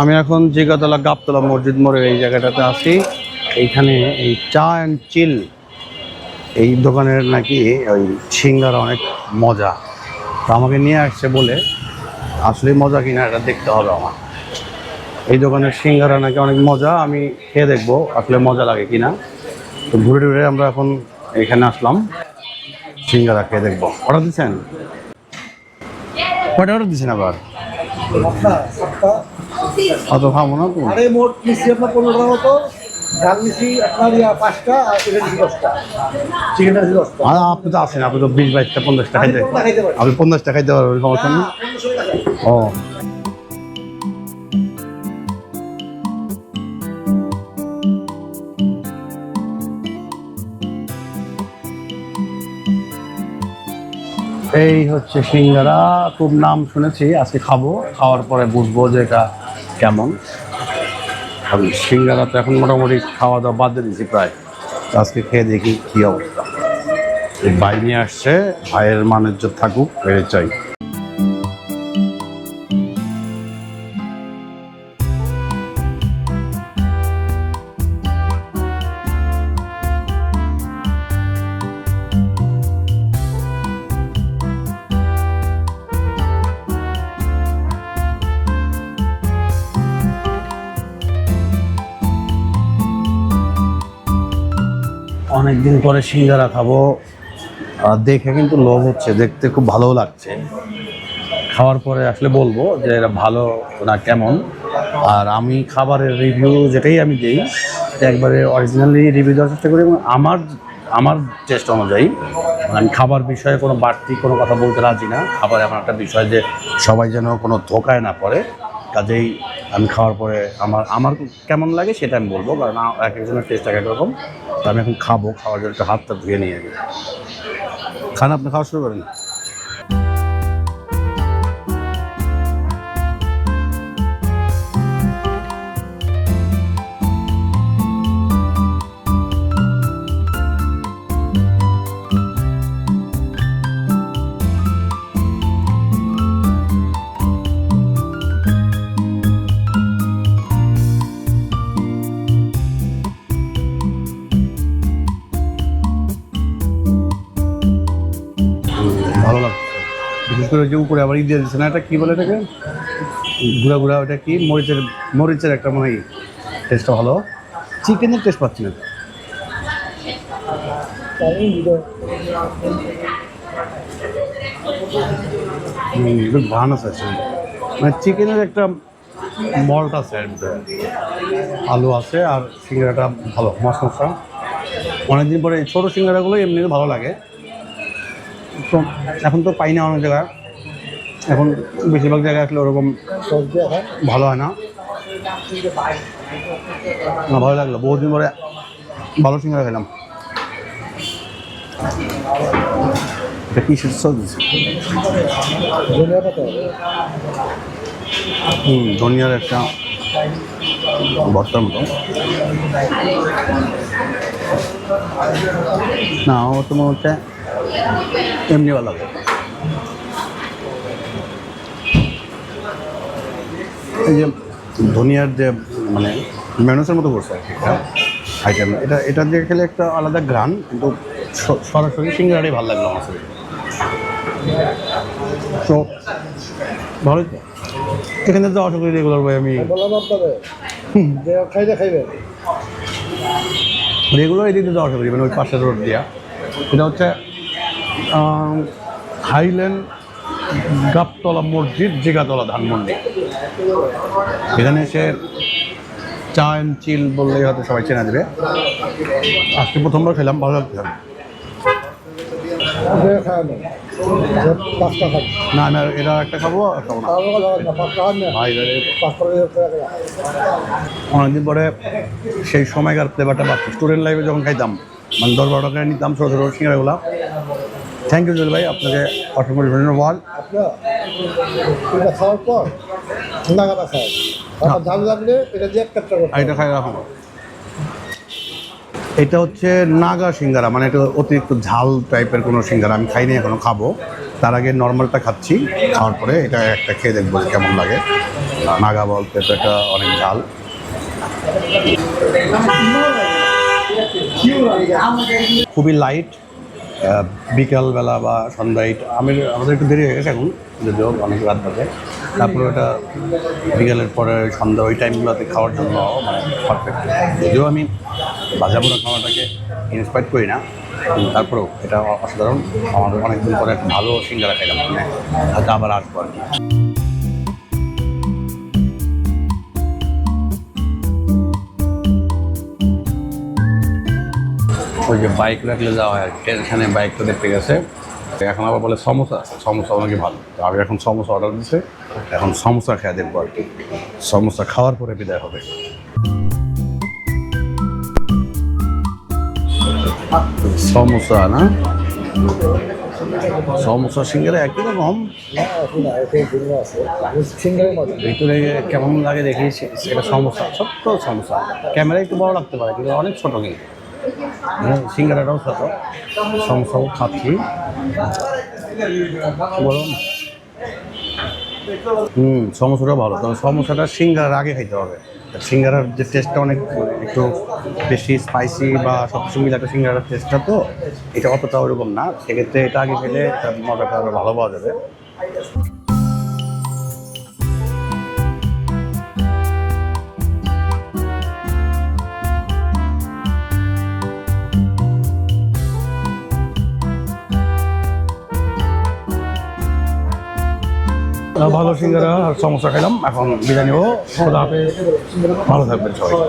আমি এখন জিগাতলা গাবতলা মসজিদ মোড়ের এই জায়গাটাতে আছি, এইখানে এই চা অ্যান্ড চিল এই দোকানের নাকি ওই সিঙ্গারা অনেক মজা। তো আমাকে নিয়ে আসছে বলে আসলে মজা কিনা এটা দেখতে হবে আমার। এই দোকানের সিঙ্গারা নাকি অনেক মজা, আমি খেয়ে দেখব আসলে মজা লাগে কিনা। তো ঘুরে ঘুরে আমরা এখন এখানে আসলাম, সিঙ্গারা খেয়ে দেখব। অর্ডার দিচ্ছেন কয়টা অর্ডার দিচ্ছেন আবার? অত খাব না তো আরে মোট আপনার মতো। আপনার ইয়া পাঁচটা আর চিকেন দশটা। চিকেন দশটা। আর আপনি তো আসেন আপনি তো বিশ বাইশটা পঞ্চাশটা খাইতে আপনি পঞ্চাশটা খাইতে পারবেন সমস্যা নেই। ও। এই হচ্ছে সিঙ্গারা খুব নাম শুনেছি আজকে খাব খাওয়ার পরে বুঝব যে এটা কেমন? এখন সিঙ্গারা তো এখন মোটামুটি খাওয়া দাওয়া বাদ দিয়ে দিয়েছি প্রায়। আজকে খেয়ে দেখি কী অবস্থা। এই ভাই নিয়ে আসছে ভাইয়ের মানের যে থাকুক এর চাই। অনেকদিন পরে সিঙ্গারা খাব। দেখে কিন্তু লোভ হচ্ছে, দেখতে খুব ভালোও লাগছে। খাওয়ার পরে আসলে বলব যে এটা ভালো না কেমন। আর আমি খাবারের রিভিউ যেটাই আমি দিই একবারে অরিজিনালি রিভিউ দেওয়ার চেষ্টা করি এবং আমার আমার টেস্ট অনুযায়ী মানে আমি খাবার বিষয়ে কোনো বাড়তি কোনো কথা বলতে রাজি না। খাবার এমন একটা বিষয় যে সবাই যেন কোনো ধোকায় না পড়ে, কাজেই আমি খাওয়ার পরে আমার আমার কেমন লাগে সেটা আমি বলব, কারণ এক একজনের টেস্ট এক এক রকম। তো আমি এখন খাব, খাওয়ার জন্য একটু হাতটা ধুয়ে নিয়ে যাব খান, আপনি খাওয়া শুরু করেন। করে যে উপরে আবার ই দিয়ে দিচ্ছে না, এটা কী বলে এটাকে? ঘুরা ঘুরা, ওটা কি? মরিচের মরিচের একটা মনে হয় টেস্টটা ভালো। চিকেনের টেস্ট পাচ্ছি না। ঘ্রাণ আছে মানে চিকেনের একটা মল্ট আছে। আলু আছে আর সিঙ্গারাটা ভালো মশ মশা অনেকদিন পরে ছোটো সিঙ্গারাগুলো এমনি ভালো লাগে। তো এখন তো পাই না অনেক জায়গায়। এখন বেশিরভাগ জায়গায় আসলে ওরকম ভালো হয় না। না, ভালো লাগল। বহুদিন পরে ভালো সিঙ্গারা খেলাম। কি ধনিয়ার একটা ভর্তার মতো। না, আমার তো মনে হচ্ছে এমনি ভালো লাগে এই যে ধনিয়ার যে মানে মেনুসের মতো করছে আর কি আইটেম এটা এটা দিয়ে খেলে একটা আলাদা গ্রান কিন্তু সরাসরি সিঙ্গারাটাই ভালো লাগল আমার। তো ভালোই তো এখানে তো আশা করি রেগুলার ভাই আমি খাইবে রেগুলার এদিকে যাওয়া আসা করি মানে ওই পাশের রোড দিয়া। এটা হচ্ছে হাইল্যান্ড গাবতলা মসজিদ জিগাতলা ধানমন্ডি। এখানে এসে চা অ্যান্ড চিল বললেই হয়তো সবাই চেনা দেবে আজকে প্রথমবার খেলাম ভালো যে খায় না না এটা একটা খাব খাব না। অনেকদিন পরে সেই সময়কার ফ্লেভারটা পাচ্ছি স্টুডেন্ট লাইফে যখন খাইতাম মানে দশ বারো টাকা নিতাম ছোটো ছোটো সিঙ্গারাগুলো থ্যাংক ইউ জুয়েল ভাই আপনাকে অসংখ্য ধন্যবাদ আপনার এটা খাওয়ার পর খায় ঝাল লাগলে এটা দিয়ে এক কাটটা এটা খাই এটা হচ্ছে নাগা সিঙ্গারা মানে এটা অতিরিক্ত ঝাল টাইপের কোনো সিঙ্গারা আমি খাইনি এখনও খাব। তার আগে নর্মালটা খাচ্ছি খাওয়ার পরে এটা একটা খেয়ে দেখব কেমন লাগে। নাগা বল পেঁপেটা অনেক ঝাল। খুবই লাইট বিকালবেলা বা সন্ধ্যায় আমি আমাদের একটু দেরি হয়ে গেছে এখন, যদিও অনেক রাত বাজে। তারপরে ওটা বিকালের পরে সন্ধ্যা ওই টাইমগুলোতে খাওয়ার জন্য মানে পারফেক্ট যদিও আমি ভাজা পোড়া খাওয়াটাকে ইন্সপায়ার করি না তারপরেও এটা অসাধারণ। আমাদের অনেকদিন পরে একটা ভালো সিঙ্গারা খাইলাম মানে আবার আসব আর কি। ওই যে বাইক রাখলে যাওয়া হয় এখানে বাইকটা দেখতে গেছে। এখন আবার বলে সমোসা সমোসা অনেকে ভালো? তো আমি এখন সমোসা অর্ডার দিচ্ছে এখন সমোসা খেয়ে দেখব আর কি। সমোসা খাওয়ার পরে বিদায় হবে। সমোসা না? সমোসা সিঙ্গারা একই রকম ভিতরে কেমন লাগে দেখি সেটা সমস্যা ছোট্ট সমস্যা ক্যামেরা একটু বড় লাগতে পারে, কিন্তু অনেক ছোট কিন্তু। সিঙ্গারাটাও ছোট। সমস্যাও খাচ্ছি বলুন হুম সমস্যাটা ভালো। তবে সমস্যাটা সিঙ্গারার আগে খাইতে হবে। সিঙ্গারার যে টেস্টটা অনেক একটু বেশি স্পাইসি বা সব কিছু মিলে একটা সিঙ্গারার টেস্টটা তো, এটা অতটা ওরকম না। সেক্ষেত্রে এটা আগে খেলে মজাটা আরও ভালো পাওয়া যাবে। ভালো সিঙ্গারা আর সমস্যা খেলাম এখন বিরিয়ানি নেব। ভালো থাকবেন সবাই।